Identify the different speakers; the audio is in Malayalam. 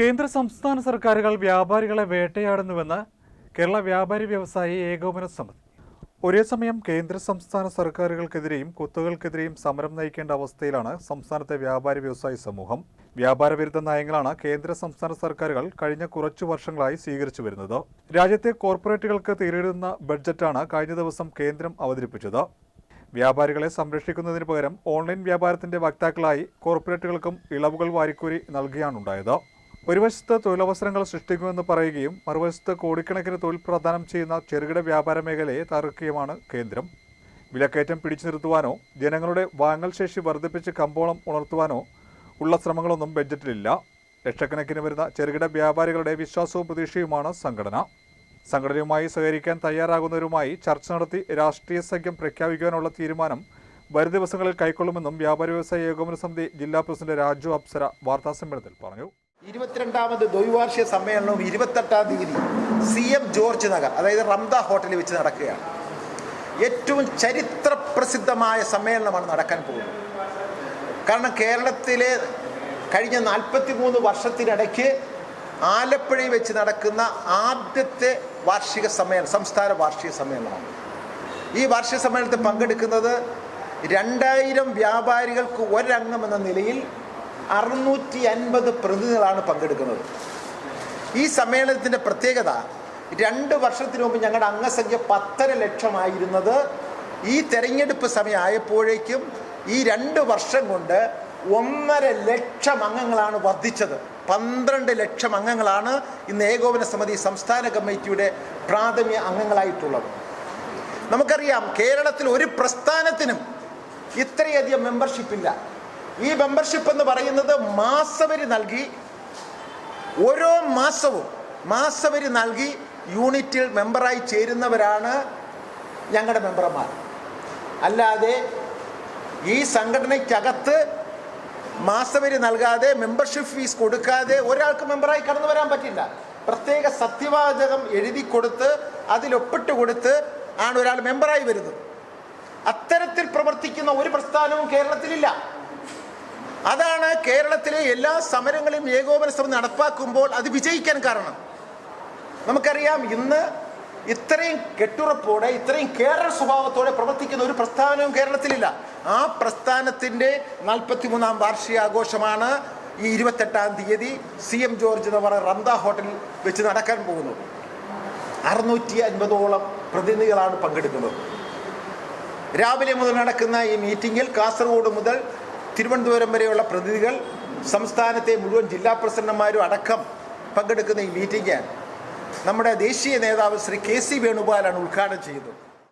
Speaker 1: കേന്ദ്ര സംസ്ഥാന സർക്കാരുകൾ വ്യാപാരികളെ വേട്ടയാടുന്നുവെന്ന് കേരള വ്യാപാരി വ്യവസായി ഏകോപന സമിതി. ഒരേ സമയം കേന്ദ്ര സംസ്ഥാന സർക്കാരുകൾക്കെതിരെയും കുത്തുകൾക്കെതിരെയും സമരം നയിക്കേണ്ട അവസ്ഥയിലാണ് സംസ്ഥാനത്തെ വ്യാപാരി വ്യവസായി സമൂഹം. വ്യാപാര വിരുദ്ധ നയങ്ങളാണ് കേന്ദ്ര സംസ്ഥാന സർക്കാരുകൾ കഴിഞ്ഞ കുറച്ചു വർഷങ്ങളായി സ്വീകരിച്ചു വരുന്നത്. രാജ്യത്തെ കോർപ്പറേറ്റുകൾക്ക് തീരിടുന്ന ബഡ്ജറ്റാണ് കഴിഞ്ഞ ദിവസം കേന്ദ്രം അവതരിപ്പിച്ചത്. വ്യാപാരികളെ സംരക്ഷിക്കുന്നതിന് പകരം ഓൺലൈൻ വ്യാപാരത്തിന്റെ വക്താക്കളായി കോർപ്പറേറ്റുകൾക്കും ഇളവുകൾ വാരിക്കൂരി നൽകുകയാണുണ്ടായത് ഒരു വശത്ത് തൊഴിലവസരങ്ങൾ സൃഷ്ടിക്കുമെന്ന് പറയുകയും മറുവശത്ത് കോടിക്കണക്കിന് തൊഴിൽ പ്രദാനം ചെയ്യുന്ന ചെറുകിട വ്യാപാര മേഖലയെ തകർക്കുകയുമാണ് കേന്ദ്രം. വിലക്കയറ്റം പിടിച്ചു നിർത്തുവാനോ ജനങ്ങളുടെ വാങ്ങൽ ശേഷി വർദ്ധിപ്പിച്ച് കമ്പോളം ഉണർത്തുവാനോ ഉള്ള ശ്രമങ്ങളൊന്നും ബഡ്ജറ്റിലില്ല. ലക്ഷക്കണക്കിന് വരുന്ന ചെറുകിട വ്യാപാരികളുടെ വിശ്വാസവും പ്രതീക്ഷയുമാണ് സംഘടന. സംഘടനയുമായി സഹകരിക്കാൻ തയ്യാറാകുന്നവരുമായി ചർച്ച നടത്തി രാഷ്ട്രീയ സഖ്യം പ്രഖ്യാപിക്കാനുള്ള തീരുമാനം വരും ദിവസങ്ങളിൽ കൈക്കൊള്ളുമെന്നും വ്യാപാരി വ്യവസായ ഏകോപന സമിതി ജില്ലാ പ്രസിഡന്റ് രാജു അപ്സര വാർത്താസമ്മേളനത്തിൽ പറഞ്ഞു.
Speaker 2: ഇരുപത്തിരണ്ടാമത് ദ്വൈവാർഷിക സമ്മേളനവും ഇരുപത്തെട്ടാം തീയതി സി എം ജോർജ് നഗർ അതായത് റംദ ഹോട്ടലിൽ വെച്ച് നടക്കുകയാണ്. ഏറ്റവും ചരിത്ര പ്രസിദ്ധമായ സമ്മേളനമാണ് നടക്കാൻ പോകുന്നത്. കാരണം കേരളത്തിലെ കഴിഞ്ഞ നാൽപ്പത്തി മൂന്ന് വർഷത്തിനിടയ്ക്ക് ആലപ്പുഴയിൽ വെച്ച് നടക്കുന്ന ആദ്യത്തെ വാർഷിക സമ്മേളനം സംസ്ഥാന വാർഷിക സമ്മേളനമാണ്. ഈ വാർഷിക സമ്മേളനത്തിൽ പങ്കെടുക്കുന്നത് രണ്ടായിരം വ്യാപാരികൾക്ക് ഒരംഗം എന്ന നിലയിൽ അറുന്നൂറ്റി അൻപത് പ്രതിനിധികളാണ് പങ്കെടുക്കുന്നത്. ഈ സമ്മേളനത്തിന്റെ പ്രത്യേകത രണ്ട് വർഷത്തിന് മുമ്പ് ഞങ്ങളുടെ അംഗസംഖ്യ പത്തര ലക്ഷമായിരുന്നത് ഈ തെരഞ്ഞെടുപ്പ് സമയമായപ്പോഴേക്കും ഈ രണ്ട് വർഷം കൊണ്ട് ഒന്നര ലക്ഷം അംഗങ്ങളാണ് വർദ്ധിച്ചത്. പന്ത്രണ്ട് ലക്ഷം അംഗങ്ങളാണ് ഇന്ന് ഏകോപന സമിതി സംസ്ഥാന കമ്മിറ്റിയുടെ പ്രാഥമിക അംഗങ്ങളായിട്ടുള്ളത്. നമുക്കറിയാം കേരളത്തിൽ ഒരു പ്രസ്ഥാനത്തിനും ഇത്രയധികം മെമ്പർഷിപ്പ് ഇല്ല. ഈ മെമ്പർഷിപ്പ് എന്ന് പറയുന്നത് മാസവരി നൽകി ഓരോ മാസവും മാസവരി നൽകി യൂണിറ്റിൽ മെമ്പറായി ചേരുന്നവരാണ് ഞങ്ങളുടെ മെമ്പർമാർ. അല്ലാതെ ഈ സംഘടനയ്ക്കകത്ത് മാസവരി നൽകാതെ മെമ്പർഷിപ്പ് ഫീസ് കൊടുക്കാതെ ഒരാൾക്ക് മെമ്പറായി കടന്നു വരാൻ പറ്റില്ല. പ്രത്യേക സത്യവാചകം എഴുതി കൊടുത്ത് അതിലൊപ്പിട്ട് കൊടുത്ത് ആണ് ഒരാൾ മെമ്പറായി വരുന്നത്. അത്തരത്തിൽ പ്രവർത്തിക്കുന്ന ഒരു പ്രസ്ഥാനവും കേരളത്തിലില്ല. അതാണ് കേരളത്തിലെ എല്ലാ സമരങ്ങളും ഏകോപന ശ്രമം നടപ്പാക്കുമ്പോൾ അത് വിജയിക്കാൻ കാരണം. നമുക്കറിയാം ഇന്ന് ഇത്രയും കെട്ടുറപ്പോടെ ഇത്രയും കേരള സ്വഭാവത്തോടെ പ്രവർത്തിക്കുന്ന ഒരു പ്രസ്ഥാനവും കേരളത്തിലില്ല. ആ പ്രസ്ഥാനത്തിന്റെ നാൽപ്പത്തിമൂന്നാം വാർഷികാഘോഷമാണ് ഈ ഇരുപത്തെട്ടാം തീയതി സി എം ജോർജ് എന്ന് പറയുന്ന റന്ത ഹോട്ടലിൽ വെച്ച് നടക്കാൻ പോകുന്നത്. അറുന്നൂറ്റി അൻപതോളം പ്രതിനിധികളാണ് പങ്കെടുക്കുന്നത്. രാവിലെ മുതൽ നടക്കുന്ന ഈ മീറ്റിംഗിൽ കാസർഗോഡ് മുതൽ തിരുവനന്തപുരം വരെയുള്ള പ്രതിനിധികൾ സംസ്ഥാനത്തെ മുഴുവൻ ജില്ലാ പ്രസിഡന്റുമാരും അടക്കം പങ്കെടുക്കുന്ന ഈ മീറ്റിംഗ് നമ്മുടെ ദേശീയ നേതാവ് ശ്രീ കെ സി വേണുഗോപാലാണ് ഉദ്ഘാടനം ചെയ്തത്.